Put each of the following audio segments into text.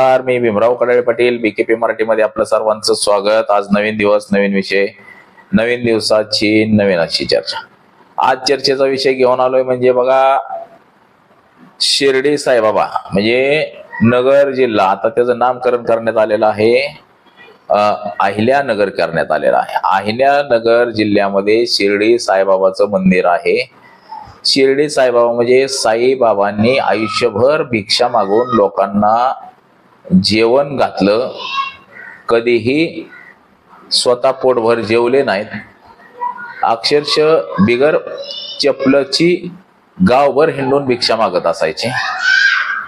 नमस्कार मी भीमराव कडाळे पाटील बीकेपी मराठीमध्ये आपलं सर्वांचं स्वागत. आज नवीन दिवस नवीन विषय नवीन दिवसाची नवीन अशी चर्चा. आज चर्चेचा विषय घेऊन आलोय म्हणजे बघा शिर्डी साईबाबा म्हणजे नगर जिल्हा आता त्याचं नामकरण करण्यात आलेलं आहे अहिल्यानगर करण्यात आलेलं आहे. अहिल्यानगर जिल्ह्यामध्ये शिर्डी साईबाबाचं मंदिर आहे. शिर्डी साईबाबा म्हणजे साईबाबांनी आयुष्यभर भिक्षा मागून लोकांना जेवण घातलं कधीही स्वतः पोटभर जेवले नाहीत. अक्षरशः बिगर चपलची गावभर हिंडून भिक्षा मागत असायचे.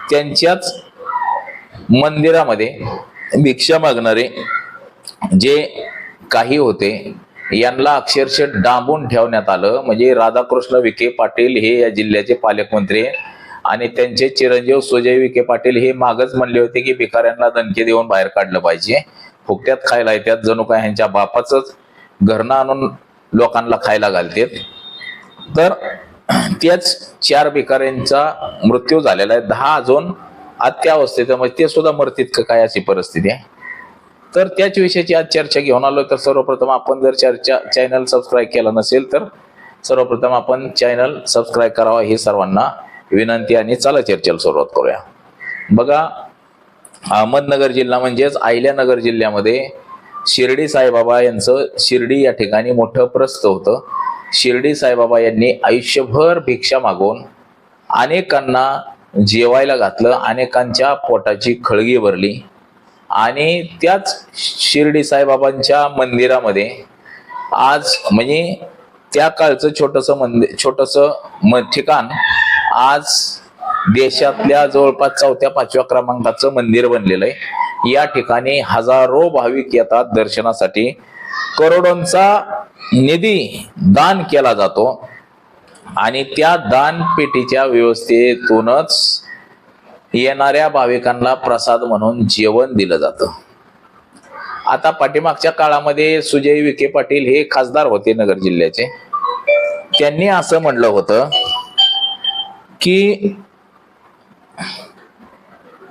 त्यांच्याच मंदिरामध्ये भिक्षा मागणारे जे काही होते यांना अक्षरशः डांबून ठेवण्यात आलं. म्हणजे राधाकृष्ण विखे पाटील हे या जिल्ह्याचे पालकमंत्री आणि त्यांचे चिरंजीव सुजय विखे पाटील हे मागच म्हणले होते की भिकाऱ्यांना दणके देऊन बाहेर काढलं पाहिजे. फुकट्यात खायला येतात जणू काय ह्यांच्या बापाचंच घरनं आणून लोकांना खायला घालतात. तर त्याच चार भिकाऱ्यांचा मृत्यू झालेला आहे. दहा अजून अत्यावस्थेत म्हणजे ते सुद्धा मरतील काय अशी परिस्थिती आहे? तर त्याच विषयाची आज चर्चा घेऊन आलो तर सर्वप्रथम आपण जर चर्चा चॅनल सबस्क्राईब केला नसेल तर सर्वप्रथम आपण चॅनल सबस्क्राईब करावा हे सर्वांना विनंती आणि चला चर्चेला सुरुवात करूया. बघा अहमदनगर जिल्हा म्हणजेच अहिल्यानगर जिल्ह्यामध्ये शिर्डी साईबाबा यांचं शिर्डी या ठिकाणी मोठं प्रस्थ होतं. शिर्डी साईबाबा यांनी आयुष्यभर भिक्षा मागून अनेकांना जेवायला घातलं अनेकांच्या पोटाची खळगी भरली आणि त्याच शिर्डी साईबाबांच्या मंदिरामध्ये आज म्हणजे त्या काळचं छोटंसं मंदिर छोटंसं म ठिकाण आज देशातल्या जवळपास चौथ्या पाचव्या क्रमांकाचं मंदिर बनलेलं आहे. या ठिकाणी हजारो भाविक येतात दर्शनासाठी. करोडोंचा निधी दान केला जातो. आणि त्या दानपेटीच्या व्यवस्थेतूनच येणाऱ्या भाविकांना प्रसाद म्हणून जेवण दिलं जातं. आता पाठीमागच्या काळामध्ये सुजय विखे पाटील हे खासदार होते नगर जिल्ह्याचे. त्यांनी असं म्हणलं होतं की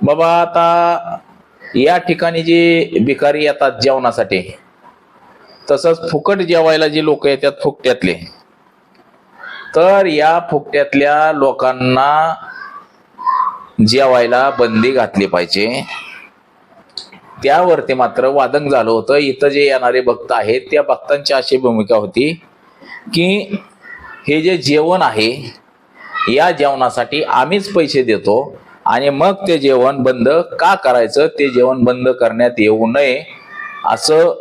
बाबा आता या ठिकाणी जे भिकारी येतात जेवणासाठी तसंच फुकट जेवायला जे लोक येतात फुकट्यातले तर या फुकट्यातल्या लोकांना जेवायला बंदी घातली पाहिजे. त्यावरती मात्र वादंग झालं होतं. इथं जे येणारे भक्त आहेत त्या भक्तांची अशी भूमिका होती की हे जे जेवण आहे या जेवणासाठी आम्हीच पैसे देतो. आणि मग ते जेवण बंद का करायचं? ते जेवण बंद करण्यात येऊ नये असं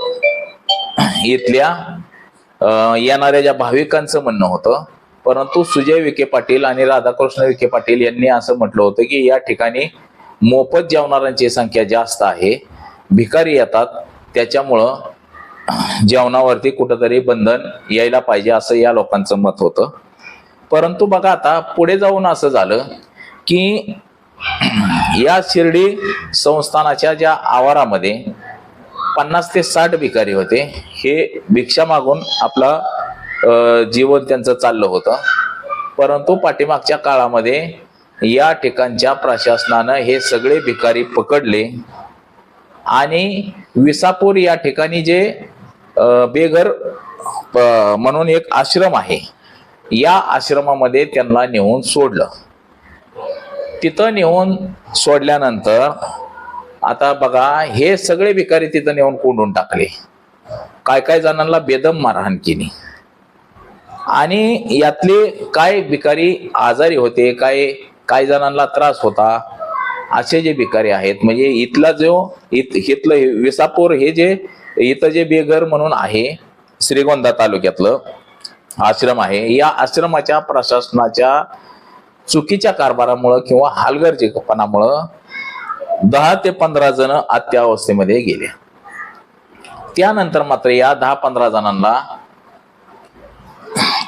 इथल्या येणाऱ्या ज्या भाविकांचं म्हणणं होतं. परंतु सुजय विखे पाटील आणि राधाकृष्ण विखे पाटील यांनी असं म्हटलं होतं की या ठिकाणी मोफत जेवणाऱ्यांची संख्या जास्त आहे. भिकारी येतात. त्याच्यामुळं जेवणावरती कुठंतरी बंधन यायला पाहिजे असं या लोकांचं मत होतं. परंतु बघा आता पुढे जाऊन असं झालं की या शिर्डी संस्थानाच्या ज्या आवारामध्ये पन्नास ते साठ भिकारी होते हे भिक्षा मागून आपला जीवन त्यांचं चाललं होतं. परंतु पाठीमागच्या काळामध्ये या ठिकाणच्या प्रशासनानं हे सगळे भिकारी पकडले आणि विसापूर या ठिकाणी जे बेघर म्हणून एक आश्रम आहे या आश्रमामध्ये त्यांना नेऊन सोडलं. तिथं नेऊन सोडल्यानंतर आता बघा हे सगळे भिकारी तिथं नेऊन कोंडून टाकले. काय काय जणांना बेदम मारहाण केली. आणि यातले काय भिकारी आजारी होते काय काय जणांना त्रास होता असे जे भिकारी आहेत म्हणजे इथला जो इत इथलं विसापूर हे जे इथं जे बेघर म्हणून आहे श्रीगोंदा तालुक्यातलं आश्रम आहे. या आश्रमाच्या प्रशासनाच्या चुकीच्या कारभारामुळं किंवा हालगर्जीपणामुळं दहा ते पंधरा जण अत्यावस्थेमध्ये गेले. त्यानंतर मात्र या दहा पंधरा जणांना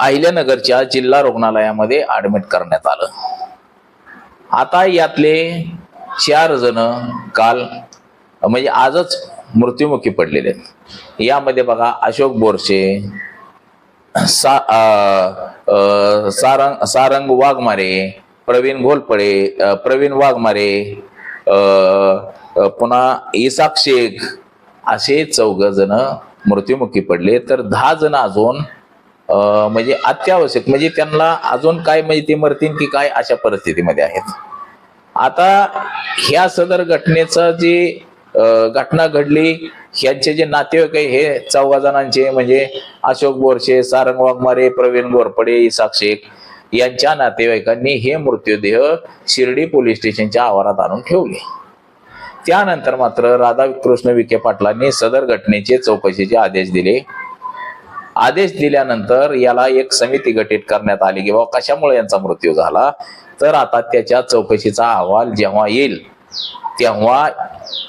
अहिल्यानगरच्या जिल्हा रुग्णालयामध्ये ऍडमिट करण्यात आलं. आता यातले चार जण काल म्हणजे आजच मृत्युमुखी पडलेले आहेत. यामध्ये बघा अशोक बोरसे सा सारंग सारंग वाघमारे प्रवीण घोलपडे प्रवीण वाघमारे पुन्हा इसाक शेख असे चौघ जण मृत्युमुखी पडले. तर दहा जण अजून म्हणजे अत्यावश्यक म्हणजे त्यांना अजून काय म्हणजे ते मरतील की काय अशा परिस्थितीमध्ये आहेत. आता ह्या सदर घटनेचं जी घटना घडली ह्यांचे जे नातेवाईक आहे हे चौघा जणांचे म्हणजे अशोक बोरशे सारंग वाघमारे प्रवीण गोरपडे इसाक शेख यांच्या नातेवाईकांनी हे मृत्यूदेह शिर्डी पोलीस स्टेशनच्या आवारात आणून ठेवले. त्यानंतर मात्र राधाकृष्ण विखे पाटलांनी सदर घटनेचे चौकशीचे आदेश दिले. आदेश दिल्यानंतर याला एक समिती गठीत करण्यात आली की बाबा कशामुळे यांचा मृत्यू झाला? तर आता त्याच्या चौकशीचा अहवाल जेव्हा येईल तेव्हा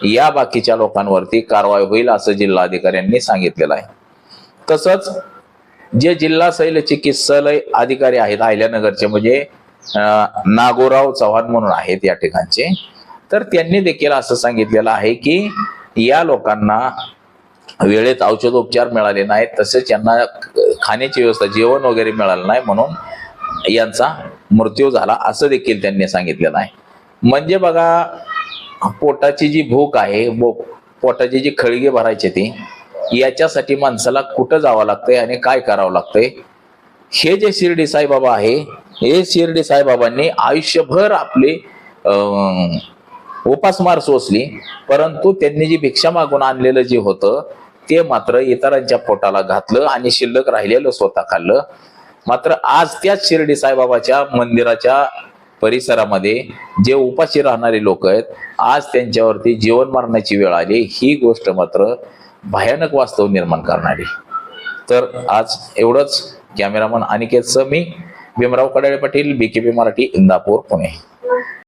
या बाकीच्या लोकांवरती कारवाई होईल असं जिल्हाधिकाऱ्यांनी सांगितलेलं आहे. तसंच जे जिल्हा शैल चिकित्सालय अधिकारी आहेत अहिल्यानगरचे म्हणजे नागोराव चव्हाण म्हणून आहेत या ठिकाणचे तर त्यांनी देखील असं सांगितलेलं आहे की या लोकांना वेळेत औषधोपचार मिळाले नाहीत तसेच यांना खाण्याची व्यवस्था जेवण वगैरे मिळालं नाही म्हणून यांचा मृत्यू झाला असं देखील त्यांनी सांगितलेलं आहे. म्हणजे बघा पोटाची जी भूक आहे पोटाची जी खळगे भरायची ती याच्यासाठी माणसाला कुठं जावं लागतंय आणि काय करावं लागतंय? हे जे शिर्डी साईबाबा आहे हे शिर्डी साईबाबांनी आयुष्यभर आपले उपासमार सोसली परंतु त्यांनी जी भिक्षा मागून आणलेलं जे होतं ते मात्र इतरांच्या पोटाला घातलं आणि शिल्लक राहिलेलं स्वतः खाल्लं. मात्र आज त्याच शिर्डी साईबाबाच्या मंदिराच्या परिसरामध्ये जे उपाशी राहणारे लोक आहेत आज त्यांच्यावरती जीवन मारण्याची वेळ आली ही गोष्ट मात्र भयानक वास्तव निर्माण करणारी. तर आज एवढंच. कॅमेरामन अनिकेतचं मी भीमराव कडाळे पाटील बीकेपी मराठी इंदापूर पुणे.